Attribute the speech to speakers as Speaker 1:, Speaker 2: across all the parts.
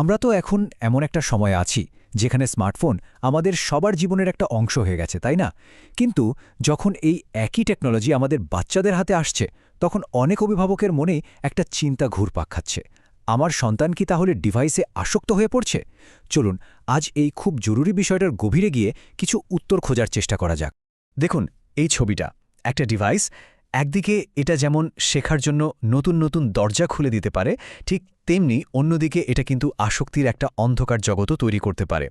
Speaker 1: আমরা তো এখন এমন একটা সময় আছি যেখানে স্মার্টফোন আমাদের সবার জীবনের একটা অংশ হয়ে গেছে, তাই না? কিন্তু যখন এই একই টেকনোলজি আমাদের বাচ্চাদের হাতে আসছে, তখন অনেক অভিভাবকের মনেই একটা চিন্তা ঘুরপাক খাচ্ছে। আমার সন্তান কি তাহলে ডিভাইসে আসক্ত হয়ে পড়ছে? চলুন, আজ এই খুব জরুরি বিষয়টার গভীরে গিয়ে কিছু উত্তর খোঁজার চেষ্টা করা যাক। দেখুন, এই ছবিটা, একটা ডিভাইস একদিকে এটা যেমন শেখার জন্য নতুন নতুন দরজা খুলে দিতে পারে, ঠিক তেমনি অন্যদিকে এটা কিন্তু আসক্তির একটা অন্ধকার জগতও তৈরি করতে পারে।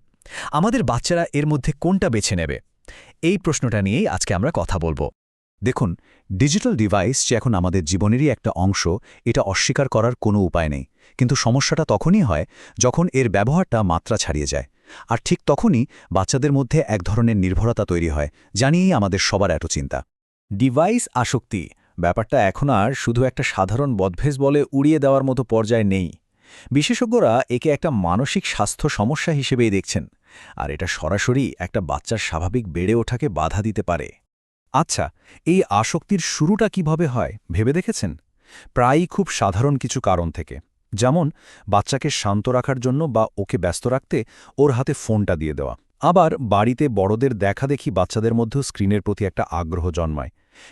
Speaker 1: আমাদের বাচ্চারা এর মধ্যে কোনটা বেছে নেবে? এই প্রশ্নটা নিয়েই আজকে আমরা কথা বলব।
Speaker 2: দেখুন, ডিজিটাল ডিভাইস যে এখন আমাদের জীবনেরই একটা অংশ, এটা অস্বীকার করার কোনো উপায় নেই। কিন্তু সমস্যাটা তখনই হয় যখন এর ব্যবহারটা মাত্রা ছাড়িয়ে যায়। আর ঠিক তখনই বাচ্চাদের মধ্যে এক ধরনের নির্ভরতা তৈরি হয় জানিয়েই আমাদের সবার এত চিন্তা।
Speaker 3: ডিভাইস আসক্তি। ব্যাপারটা এখন আর শুধু একটা সাধারণ বদভেস বলে উড়িয়ে দেওয়ার মতো পর্যায়ে নেই। বিশেষজ্ঞরা একে একটা মানসিক স্বাস্থ্য সমস্যা হিসেবেই দেখছেন, আর এটা সরাসরি একটা বাচ্চার স্বাভাবিক বেড়ে ওঠাকে বাধা দিতে পারে। আচ্ছা এই আসক্তির শুরুটা কীভাবে হয়, ভেবে দেখেছেন? প্রায়ই খুব সাধারণ কিছু কারণ থেকে। যেমন, বাচ্চাকে শান্ত রাখার জন্য বা ওকে ব্যস্ত রাখতে ওর হাতে ফোনটা দিয়ে দেওয়া। আবার বাড়িতে বড়দের দেখাদেখি বাচ্চাদের মধ্যেও স্ক্রিনের প্রতি একটা আগ্রহ জন্মায়।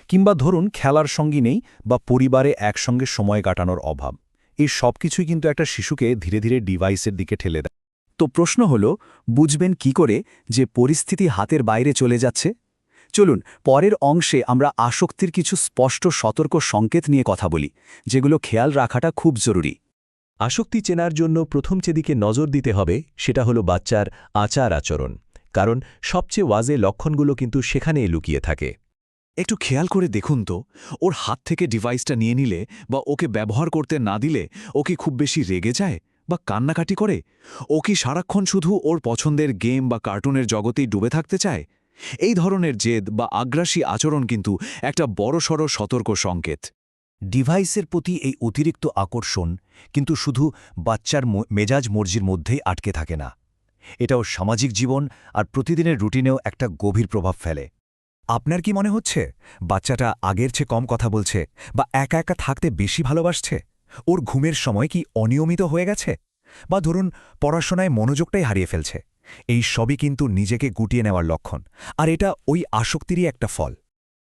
Speaker 3: কিংবা ধরুন খেলার সঙ্গী নেই বা পরিবারে একসঙ্গে সময় কাটানোর অভাব। এই সব কিছুই কিন্তু একটা শিশুকে ধীরে ধীরে ডিভাইসের দিকে ঠেলে দেয়।
Speaker 2: তো প্রশ্ন হল, বুঝবেন কি করে যে পরিস্থিতি হাতের বাইরে চলে যাচ্ছে? চলুন, পরের অংশে আমরা আসক্তির কিছু স্পষ্ট সতর্ক সংকেত নিয়ে কথা বলি, যেগুলো খেয়াল রাখাটা খুব জরুরি।
Speaker 3: আসক্তি চেনার জন্য প্রথম যেদিকে নজর দিতে হবে, সেটা হলো বাচ্চার আচার আচরণ। কারণ সবচেয়ে ওয়াজে লক্ষণগুলো কিন্তু সেখানেই লুকিয়ে থাকে।
Speaker 2: একটু খেয়াল করে দেখুন তো, ওর হাত থেকে ডিভাইসটা নিয়ে নিলে বা ওকে ব্যবহার করতে না দিলে ও কি খুব বেশি রেগে যায় বা কান্নাকাটি করে? ও কি সারাক্ষণ শুধু ওর পছন্দের গেম বা কার্টুনের জগতেই ডুবে থাকতে চায়? এই ধরনের জেদ বা আগ্রাসী আচরণ কিন্তু একটা বড়সড় সতর্ক সংকেত।
Speaker 1: ডিভাইসের প্রতি এই অতিরিক্ত আকর্ষণ কিন্তু শুধু বাচ্চার মেজাজ মর্জির মধ্যেই আটকে থাকে না। এটাও সামাজিক জীবন আর প্রতিদিনের রুটিনেও একটা গভীর প্রভাব ফেলে। আপনার কি মনে হচ্ছে? বাচ্চাটা আগের চেয়ে কম কথা বলছে বা একা একা থাকতে বেশি ভালোবাসছে? ওর ঘুমের সময় কি অনিয়মিত হয়ে গেছে? বা ধরুন, পড়াশোনায় মনোযোগটাই হারিয়ে ফেলছে। এই সবই কিন্তু নিজেকে গুটিয়ে নেওয়ার লক্ষণ। আর এটা ওই আসক্তিরই একটা ফল।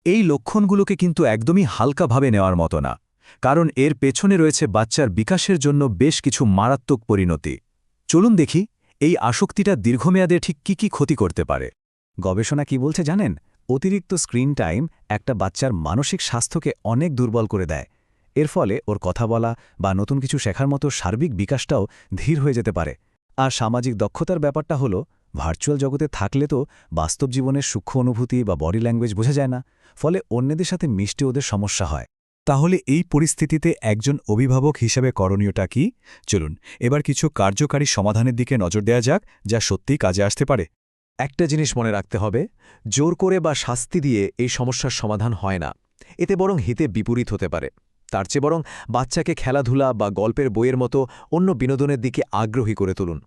Speaker 2: এই লক্ষণগুলোকে কিন্তু একদমই হালকাভাবে নেওয়ার মতো না। কারণ এর পেছনে রয়েছে বাচ্চার বিকাশের জন্য বেশ কিছু মারাত্মক পরিণতি। চলুন দেখি, এই আসক্তিটা দীর্ঘমেয়াদে ঠিক কি কি ক্ষতি করতে পারে। গবেষণা কি বলছে জানেন? অতিরিক্ত স্ক্রিন টাইম একটা বাচ্চার মানসিক স্বাস্থ্যকে অনেক দুর্বল করে দেয়। এর ফলে ওর কথা বলা বা নতুন কিছু শেখার মতো সার্বিক বিকাশটাও ধীর হয়ে যেতে পারে। আর সামাজিক দক্ষতার ব্যাপারটা হলো, ভার্চুয়াল জগতে থাকলে তো বাস্তব জীবনের সূক্ষ্ম অনুভূতি বা বডি ল্যাঙ্গুয়েজ বোঝা যায় না, ফলে অন্যদের সাথে মিষ্টি ওদের সমস্যা হয়। তাহলে এই পরিস্থিতিতে একজন অভিভাবক হিসেবে করণীয়টা কি? চলুন, এবার কিছু কার্যকারী সমাধানের দিকে নজর দেওয়া যাক যা সত্যিই কাজে আসতে পারে।
Speaker 3: একটা জিনিস মনে রাখতে হবে, জোর করে বা শাস্তি দিয়ে এই সমস্যার সমাধান হয় না। এতে বরং হিতে বিপরীত হতে পারে। তার চেয়ে বরং বাচ্চাকে খেলাধুলা বা গল্পের বইয়ের মতো অন্য বিনোদনের দিকে আগ্রহী করে তুলুন।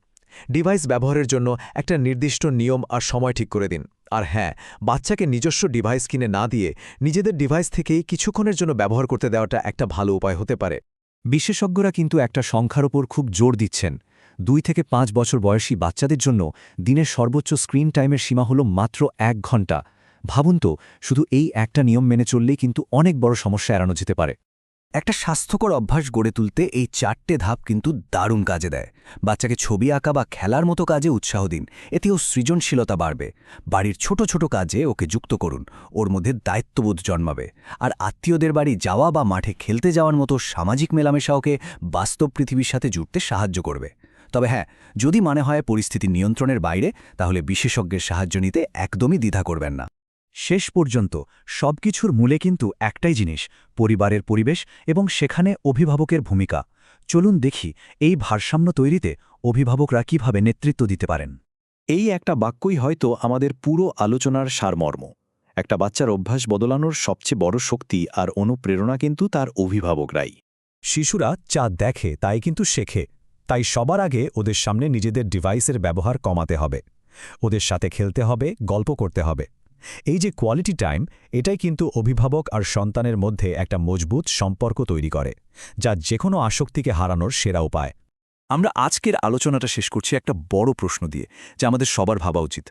Speaker 3: ডিভাইস ব্যবহারের জন্য একটা নির্দিষ্ট নিয়ম আর সময় ঠিক করে দিন। আর হ্যাঁ বাচ্চাকে নিজস্ব ডিভাইস কিনে না দিয়ে নিজেদের ডিভাইস থেকেই কিছুক্ষণের জন্য ব্যবহার করতে দেওয়াটা একটা ভালো উপায় হতে পারে।
Speaker 2: বিশেষজ্ঞরা কিন্তু একটা সংখ্যার ওপর খুব জোর দিচ্ছেন। দুই থেকে পাঁচ বছর বয়সী বাচ্চাদের জন্য দিনের সর্বোচ্চ স্ক্রিন টাইমের সীমা হল মাত্র এক ঘণ্টা। ভাবুন তো, শুধু এই একটা নিয়ম মেনে চললেই কিন্তু অনেক বড় সমস্যা এড়ানো যেতে পারে। একটা স্বাস্থ্যকর অভ্যাস গড়ে তুলতে এই চারটে ধাপ কিন্তু দারুণ কাজে দেয়। বাচ্চাকে ছবি আঁকা বা খেলার মতো কাজে উৎসাহ দিন, এতেও সৃজনশীলতা বাড়বে। বাড়ির ছোট ছোট কাজে ওকে যুক্ত করুন, ওর মধ্যে দায়িত্ববোধ জন্মাবে। আর আত্মীয়দের বাড়ি যাওয়া বা মাঠে খেলতে যাওয়ার মতো সামাজিক মেলামেশা ওকে বাস্তব পৃথিবীর সাথে জুড়তে সাহায্য করবে। তবে হ্যাঁ যদি মনে হয় পরিস্থিতি নিয়ন্ত্রণের বাইরে তাহলে বিশেষজ্ঞের সাহায্য নিতে একদমই দ্বিধা করবেন না। শেষ পর্যন্ত সবকিছুর মূলে কিন্তু একটাই জিনিস পরিবারের পরিবেশ এবং সেখানে অভিভাবকের ভূমিকা। চলুন দেখি এই ভারসাম্য তৈরিতে অভিভাবকরা কীভাবে নেতৃত্ব দিতে পারেন।
Speaker 3: এই একটা বাক্যই হয়তো আমাদের পুরো আলোচনার সারমর্ম। একটা বাচ্চার অভ্যাস বদলানোর সবচেয়ে বড় শক্তি আর অনুপ্রেরণা কিন্তু তার অভিভাবকরাই।
Speaker 2: শিশুরা যা দেখে তাই কিন্তু শেখে। তাই সবার আগে ওদের সামনে নিজেদের ডিভাইসের ব্যবহার কমাতে হবে। ওদের সাথে খেলতে হবে, গল্প করতে হবে। এই যে কোয়ালিটি টাইম এটাই কিন্তু অভিভাবক আর সন্তানের মধ্যে একটা মজবুত সম্পর্ক তৈরি করে, যা যে কোনো আসক্তিকে হারানোর সেরা উপায়। আমরা আজকের আলোচনাটা শেষ করছি একটা বড় প্রশ্ন দিয়ে, যা আমাদের সবার ভাবা উচিত।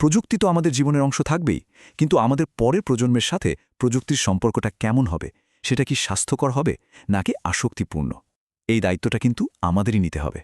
Speaker 2: প্রযুক্তি তো আমাদের জীবনের অংশ থাকবেই, কিন্তু আমাদের পরের প্রজন্মের সাথে প্রযুক্তির সম্পর্কটা কেমন হবে? সেটা কি স্বাস্থ্যকর হবে, নাকি আসক্তিপূর্ণ? এই দায়িত্বটা কিন্তু আমাদেরই নিতে হবে।